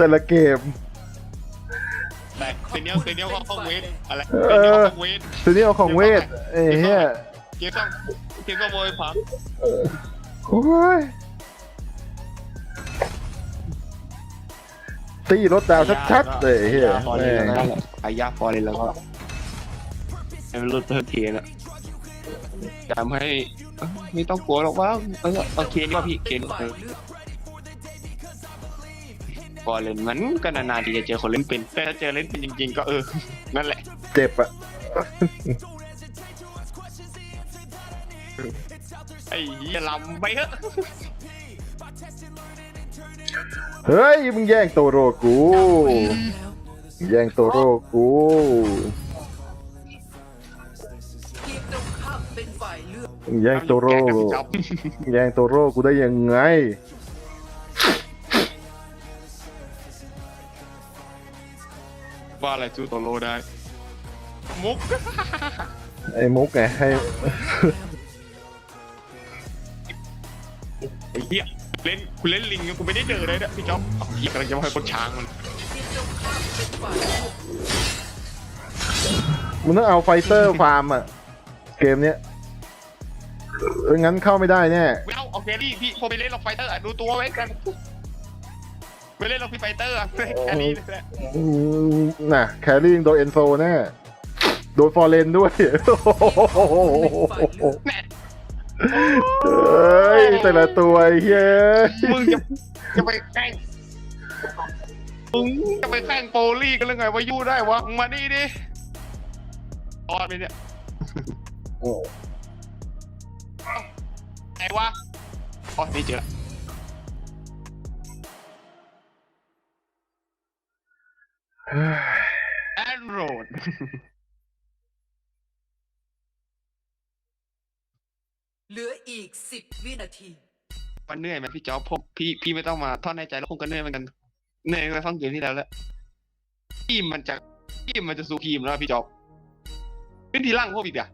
แต่ละเกม แต่เซเนียลเซเนียลก็เข้าเวทอะไรเออเซเนียลเข้าเวททีนี้เอาของเวทเอ้ยเฮียเกมต้องเกมก็โวยพังโอ้ยตีรถดาวชัดๆเลยเฮียฟอร์เรแม่นงแล้วก็อายาฟอร์เรนแล้วก็ให้มันลดเทอร์เทียนอะทำให้เอ้ยไม่ต้องกลัวหรอกว่าเออโอเคนี่ว่าพี่เกณฑ์เออฟอร์เรนมันก็นานๆที่จะเจอคนเล่นเป็นแต่ถ้าเจอเล่นเป็นจริง ๆ ก็เออ นั่นแหละ เจ็บอะไอ้เหี้ยลำไปเถอะเฮ้ยมึงแย่งโตโรกูแย่งโตโรกูทีมตรงข้ามเป็นฝ่ายเลือก มึงแย่งโตโรแกกับพี่จ๊อบ แย่งโตโรกูได้ยังไง ว่าอะไรสู้โตโลได้ มุก ไอ้มุกไงให้ ไอ้เหี้ยเล่นคุณเล่นลิงกูไม่ได้เจอเลยนะพี่จ๊อบเอาเหี้ยกำลังจะมาให้คนช้างมันทีมตรงข้ามเป็นฝ่ายเลือกมึงต้องเอาไฟเตอร์ฟาร์มอะเกมเนี้ยเอองั้นเข้าไม่ได้แน่ ไม่เอาเอาแครี่พี่พอไปเล่นเราไฟเตอร์อะดูตัวไว้กัน ไปเล่นเราพี่ไฟเตอร์อะแค่นี้แหละอืมน่ะ แครี่โดนเอนโซแน่ โดนฟอร์เรนด้วยแน่เฮ้ยแต่ละตัวไอ้เฮ้ยมึงจะจะไปแกล้งมึงจะไปแกล้งโปลี่กันหรือไงว่ายู่ได้วะมึงมานี่ดิออดไปเนี่ยไหนวะอ๋อนี่เจอละ แอนโรดเหลืออีกสิบวินาที มันเหนื่อยไหมพี่จ๊อบผมพี่พี่ไม่ต้องมาทอดในใจแล้วคงก็เหนื่อยเหมือนกันเหนื่อยไปฟังเกมที่แล้วแล้วทีมมันจะทีมมันจะสู้ทีมแล้วพี่จ๊อบขึ้นทีล่างพวกอีกอะ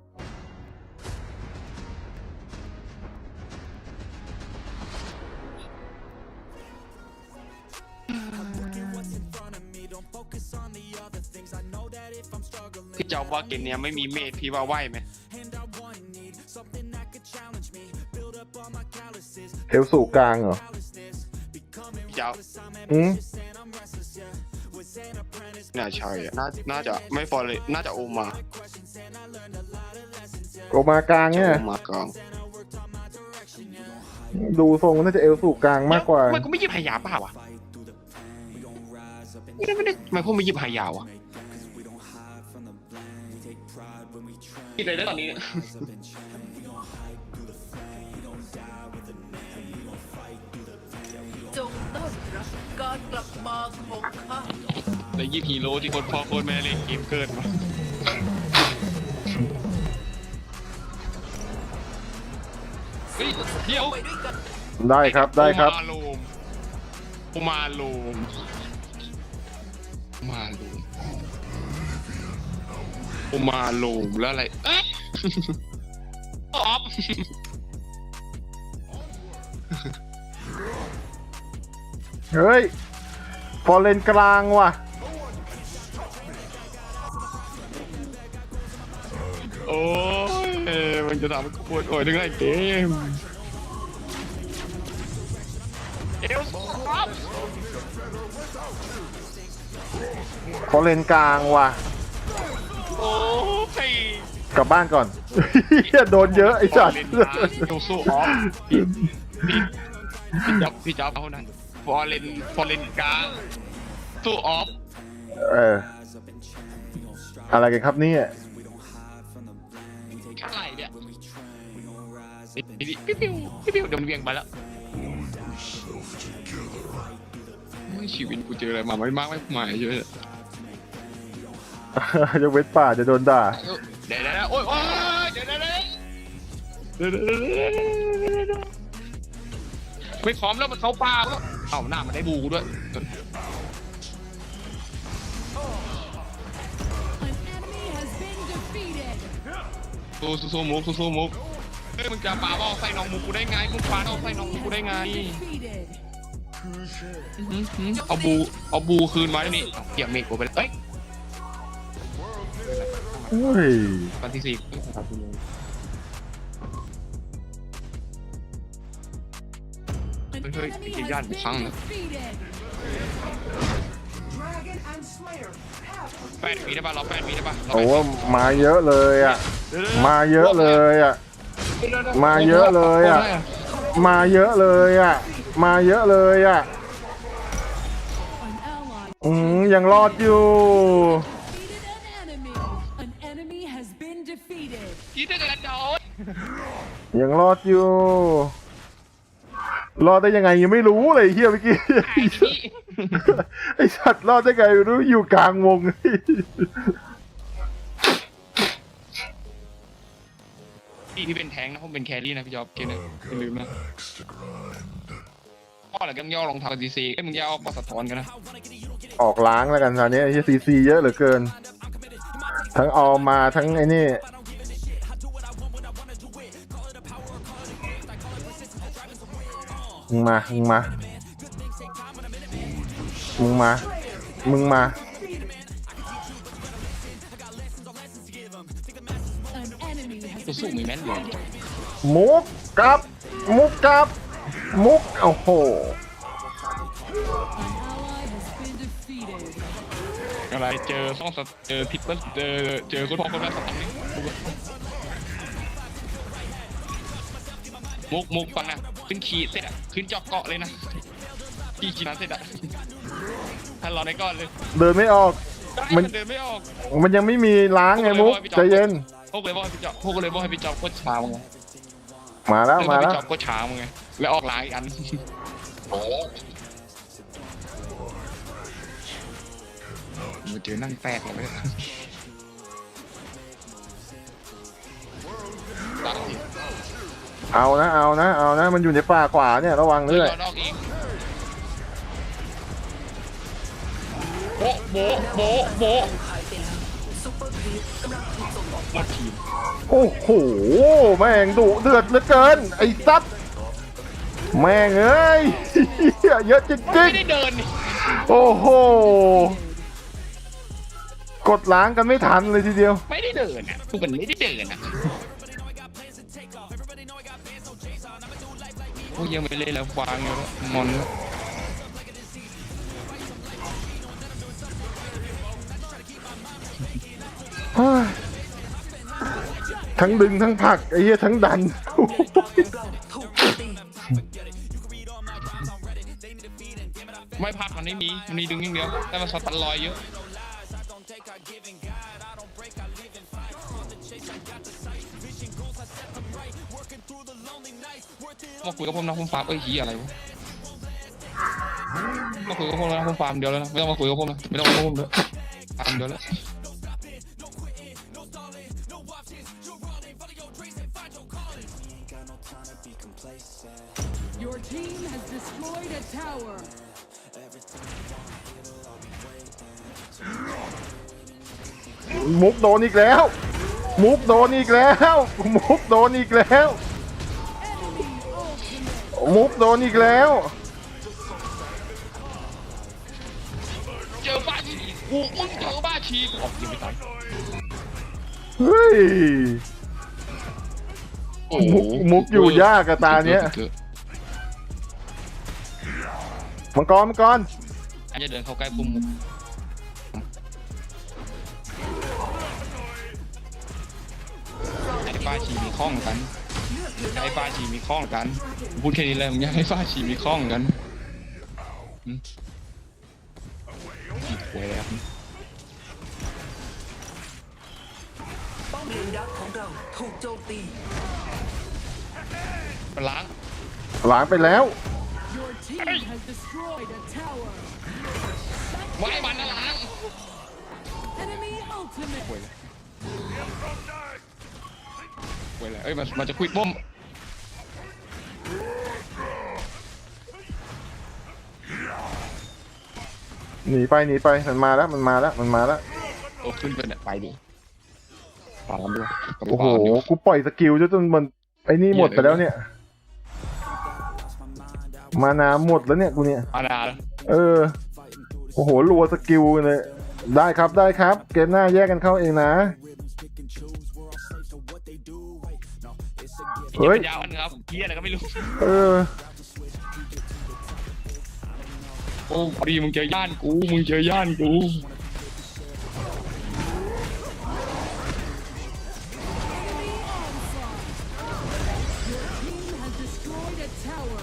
พี่จ๊อบว่าเกมเนี้ยไม่มีเมดพี่ว่าไหวไหมเฮลสู่กลางเหรอพี่จ๊อบอืมน่าใช่อะน่าน่าจะไม่ฟอร์เลยน่าจะโอมาโอมากลางเนี่ย โอมากลางดูทรงน่าจะเอลสู่กลางมากกว่า มันก็ไม่หยิบหายาเปล่าวะไม่ได้ไม่ได้ทำไมพวกไม่หยิบหายาวะ คิดอะไรได้ตอนนี้ จงต้อนรับการกลับมาของข้าแล้วยี่ฮีโร่ที่คนพ่อโคนแม่เล่นเกมเกินมาเฮ้ยเดี๋ยวไปด้วยกันได้ครับได้ครับ โอมาโลมโอมาโลมโอมาโลม โอมาโลมแล้วอะไร เอ๊ะออฟเฮ้ยฟอร์เรนกลางว่ะ โอ้ยมันจะทำให้กูปวดโอยได้ไงเกมเอลส์ครับฟอร์เรนกลางว่ะ โอ้ยกลับบ้านก่อน เหี้ยโดนเยอะไอ้สัตว์ฟอร์เรนกลางเอลสู้ออฟพี่พี่พี่จับพี่จับเท่านั้นฟอร์เรนฟอร์เรนกลาง สู้ออฟเอออะไรกันครับเนี่ยอะไรเนี่ยปิ๊บปิ๊บปิ๊บปิ๊บเดี๋ยวมันเวียงไปแล้วชีวิตกูเจออะไรมาไม่มากไม่หมายเยอะ ยยกเว้นป่าจะโดนด่าเดี๋ยวเดี๋ยวโอ้ยโอ้ยเดี๋ยวเดี๋ยวเดี๋ยวเดี๋ยวไม่พร้อมแล้วมันเขาป่าแล้วเอ้าหน้ามันได้บูด้วย An enemy has been defeated. สู้สู้มุกสู้สู้มุกเฮ้ยมึงจะป่าบอลใส่น้องมุกกูได้ไงมึงปาบอลใส่น้องมุกกูได้ไงเอาบูเอาบูคืนมาแล้นี่เกี่ยวเมฆกูไปเลย เอ้ยโอ้ยวันที่สี่ An Wait, wait, enemy okay, has Jan, been hang on. defeated. แปดมีได้ป่ะเราแปดมีได้ป่ะเราโอ้ว่ามาเยอะเลยอะ มาเยอะเลยอะ มาเยอะเลยอะ มาเยอะเลยอะ มาเยอะเลยอะ อืมยังรอดอยู่ ยังรอดอยู่ รอดได้ยังไงยังไม่รู้เลยเฮียเมื่อกี้ไอ้พี่ไอสัตว์รอดได้ไงไม่รู้อยู่กลางวงพี่พี่เป็นแทงค์นะผมเป็นแครี่นะพี่จอบเกมนี้อย่าลืมนะพ่อหลังกันย่อรองเท้าดีซีเอ้ยมึงย่าเอาปอสะท้อนกันนะออกล้างแล้วกันตอนนี้ไอ้ซีซีเยอะเหลือเกิน ทั้งออมมาทั้งไอ้นี่ มึงมา มึงมา มึงมา มึงมา An enemy has ตัวสู้มีแม่นอยู่มุกกลับ มุกกลับ มุก โอ้โห an ally has been defeated. อะไรเจอซ่องสะเจอทิปเปิลเจอเจอคุณพ่อคุณแม่สตังนี่ มุกมุกฟังนะ ขึ้นขี่เสร็จอะขึ้นจอกเกาะเลยนะขี่ขี่นั้นเสร็จอะถ้ารอในก้อนเลย เดินไม่ออก มันเดินไม่ออกมันยังไม่มีล้างไงมุกใจเย็น พวกเลยบอกให้พี่จอบพวกเลยบอกให้พี่จอบโคตรช้ามึงไงมาแล้วเออมาพี่แล้วจอบโคตรช้ามึงไง แล้วออกหลายอีกอันมาเจอนั่งแตกเลยตั้งดิ เอานะเอานะเอานะมันอยู่ในป่าขวาเนี่ยระวังเฮ้ยด้วยรอดออกอีกโบะโบะโบะโบะหมดทีมโอ้โหแม่งดุเดือดเหลือเกิน ไอ้ซับแม่งเอ้ยเหี้ยเยอะจริไม่งได้เดินนี่ๆโอ้โหกดล้างกันไม่ทันเลยทีเดียว ไม่ได้เดินอะคือมันไม่ได้เดินอะ โอ้ยยังไม่เล่นแล้ววางอยู่แล้วมอนแล้วเฮ้ยทั้งดึงทั้งผลักไอ้เหี้ยทั้งดัน ไม่พักมันไม่มี มันมีดึงอย่างเดียว แต่มันสตันลอยเยอะ มาคุยกับผมนะผมฟาร์มเอ้ยเหียอะไรวะมาคุยกับผมนะผมฟาร์มเดียวแล้วนะไม่ต้องมาคุยกับผมนะไม่ต้องมาคุยกับผมด้วยฟาร์มเดียวแล้ว Your team has destroyed a tower. มุกโดนอีกแล้ว มุกโดนอีกแล้ว มุกโดนอีกแล้ว Enemy ultimate. มุกโดนอีกแล้ว เจอบ้าชีกูมึงเจอบ้าชีกูออกยิงไม่ตายเฮ้ย โอ้มุกมุกอยู่ยากอะตาเนี้ยมังกรมังกรอาจจะเดินเข้าใกล้ปุ่มมุกไอ้ป้าชีมีข้องกัน ไอ้ป้าชีมีข้องกันพูดแค่นี้เลยมึงอยากให้ป้าชีมีข้องกันอืมหวยแล้วป้อมเลนดักของเราถูกโจมตีมันล้างล้างไปแล้ว Your team has destroyed a tower. ไว้มันนะล้าง Enemy ultimate. หวยเลยหวยเลยเอ้ยมันมันจะคุยป้ม หนีไปหนีไปมันมาแล้วมันมาแล้วมันมาแล้วโอ้ขึ้นไปเนี่ยไปดิปาลำด้วยโอ้โหกูปล่อยสกิลจนมันไอ้นี่หมดไปแล้วเนี่ย มานาหมดแล้วเนี่ยกูเนี่ย อาณาแล้วเออ โอ้โหรัวสกิลเลย ได้ครับได้ครับ เกมหน้าแยกกันเข้าเองนะ เฮ้ย ยาวอันครับเกียอะไรก็ไม่รู้ เออ โอ้พอดีมึงเจอย่านกู มึงเจอย่านกู Team has destroyed a tower.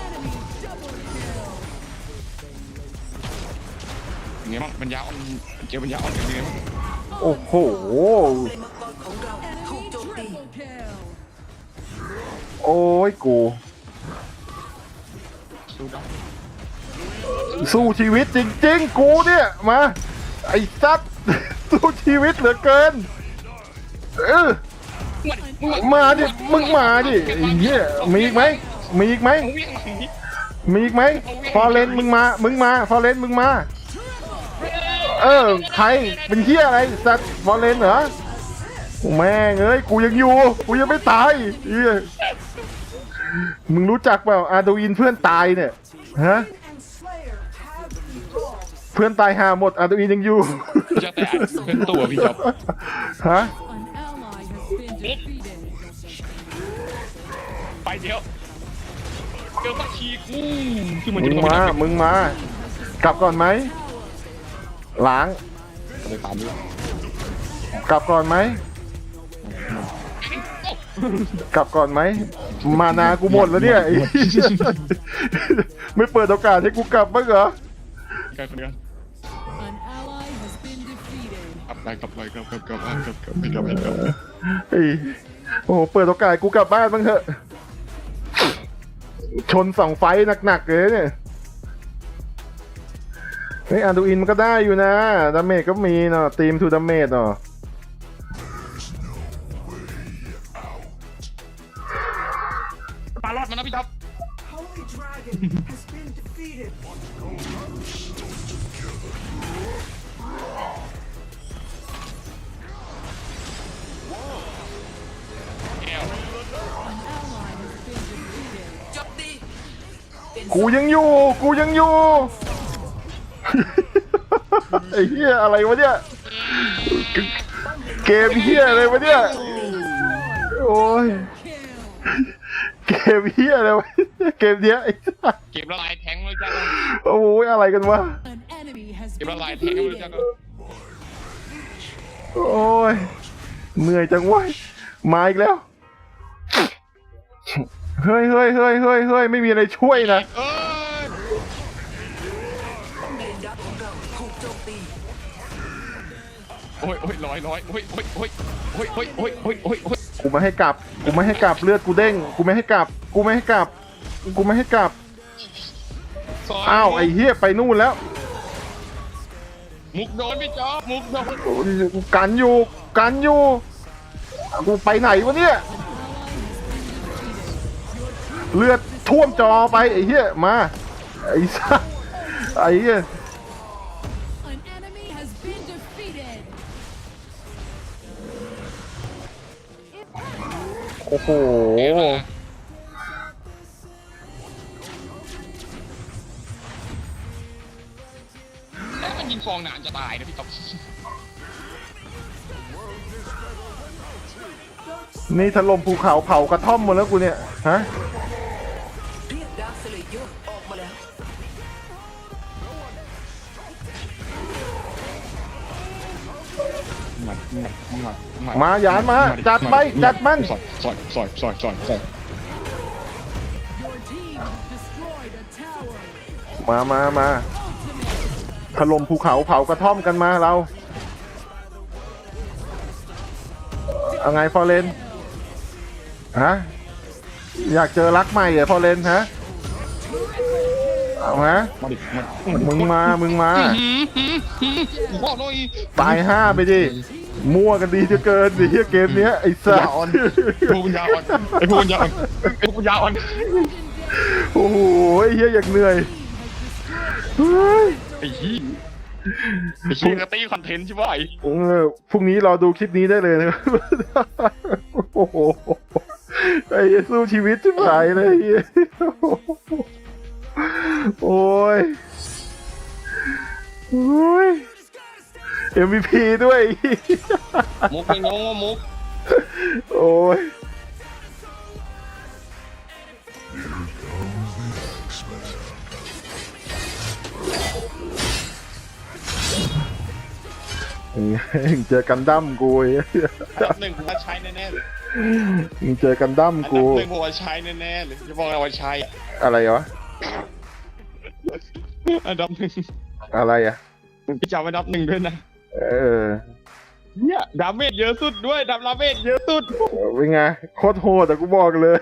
Enemy double kill. ไงบ้างปัญญาอ่อนเจอปัญญาอ่อนเป็นไงบ้างโอ้โห โอ้ยกู สู้ชีวิตจริงๆ กูเนี่ย มา ไอ้สัตสู้ชีวิตเหลือเกิน เออ มาดิ มึงมาดิไอ้เหี้ยมีอีกไหม มีอีกไหม มีอีกไหม ฟอเรนมึงมา มึงมา ฟอเรนมึงมา เออ ใคร เป็นเหี้ยอะไรสัตว์ฟอเรนเหรอแม่งเอ้ย กูยังอยู่ กูยังไม่ตายเหี้ยมึงรู้จักเปล่าอาดูอินเพื่อนตายเนี่ย ฮะ เพื่อนตายหาหมดอาดูอินยังอยู่ จะแต่อัดเป็นตัวพี่จ๊อบฮะ An ally has been defeated. ไปเดี๋ยวเจอปักชีกูคือมันมึจะงต้องมาไปมึงมา กลับก่อนไหม ล้าง ไปตามด้วยกลับก่อนไหม กลับก่อนไหม มานากูหมดแล้วเนี่ยไอ้เหี้ยไม่เปิดโอกาสให้กูกลับบ้างเหรอ กันคนเดียว ไปกลับไปกลับกลับกลับกลับกลับไปกลับไปกลับไอ้โอ้โห เปิดโอกาสกูกลับบ้านบ้างเถอะ ชนสองไฟหนักๆเลยเนี่ยเฮ้ยอันดูอินมันก็ได้อยู่นะดาเมจก็มีเนาะทีมทูดาเมจเนาะ กูยังอยู่ กูยังอยู่ ไอ้เหี้ยอะไรวะเนี่ย เกมเหี้ยอะไรวะเนี่ย โอ้ย Kill. เกมเหี้ยอะไรวะ เกมเนี้ยไอ้สัสเก็บละลายแทงเลยจ้าโอ้ยอะไรกันวะ An enemy has เก็บ been ละลายแทงเลยจ้า defeated. โอ้ยเหนื่อยจังวะมาอีกแล้ว เฮ้ยเฮ้ยเฮ้ยเฮ้ยเฮ้ยไม่มีอะไรช่วยนะ เอ้ อ้ยโอ้ยร้อยร้อยโอ้ยโอ้ยโอ้ยโอ้ยโอ้ยโอ้ยโอ้ยโอ้ยโอ้ยกูไม่ให้กลับ กูไม่ให้กลับเลือดกูเด้ง กูไม่ให้กลับ กูไม่ให้กลับ กูไม่ให้กลับ ซยอ้าวไอ้เหี้ยไปนู่นแล้วมุกโดนพี่จ๊อบมุกโดนกูกันอยู่กันอยู่กูไปไหนวะเนี่ยเลือดท่วมจอไปไอ้เหี้ยมาไอ้สัสไอ้เหี้ย อ้โหแล้วมันยิงฟองนานจะตายนะพี่จ๊อบนี่ถล่มภูเขาเผากระท่อมหมดแล้วกูเนี่ย ฮะ มัดหมัดมาหยานมาจัดไปจัดมันซอยซอยซอยซอยซอยซอย Your team destroyed a tower. มามามาถล่มภูเขาเผากระท่อมกันมาเราเอาไงฟอร์เรนฮะอยากเจอรักใหม่เหรอฟอร์เรนฮะเอาฮะมาดิมามึงมามึงมาพ่อหน่อยตายห้าไปดิ มั่วกันดีจะเกินดิเฮียเกมเนี้ยไอ้สัสผู้ปัญญาอ่อนไอ้ผู้ปัญญาอ่อนไอ้ผู้ปัญญาอ่อนโอ้โหไอ้เฮียอยากเหนื่อยเฮ้ยไอ้ขี้ไอ้ขี้กระตี้คอนเทนต์ใช่ไหมเออพรุ่งนี้รอดูคลิปนี้ได้เลยนะครับโอ้โหไอ้เหี้ยสู้ชีวิตชิบหายเลยไอ้เหี้ยโอ้ยโอ้ย MVP ด้วย มุกเป็นน้องว่ามุกโอ้ย มึงเจอกันดั้มกูไอ้เหี้ยอันดับหนึ่งผมว่าใช้แน่ๆเลยมึงเจอกันดั้มอันดักู บหนึ่งผมว่าใช้แน่ๆเลยจะบอกอะไรว่าใช้อะอะไรวะ อันดับหนึ่งอะไรอะ พี่จำอันดับหนึ่งด้วยนะ เออเนี่ยดาเมจเยอะสุดด้วยดับดาเมจเยอะสุดเป็นไงโคตรโหดแต่กูบอกเลย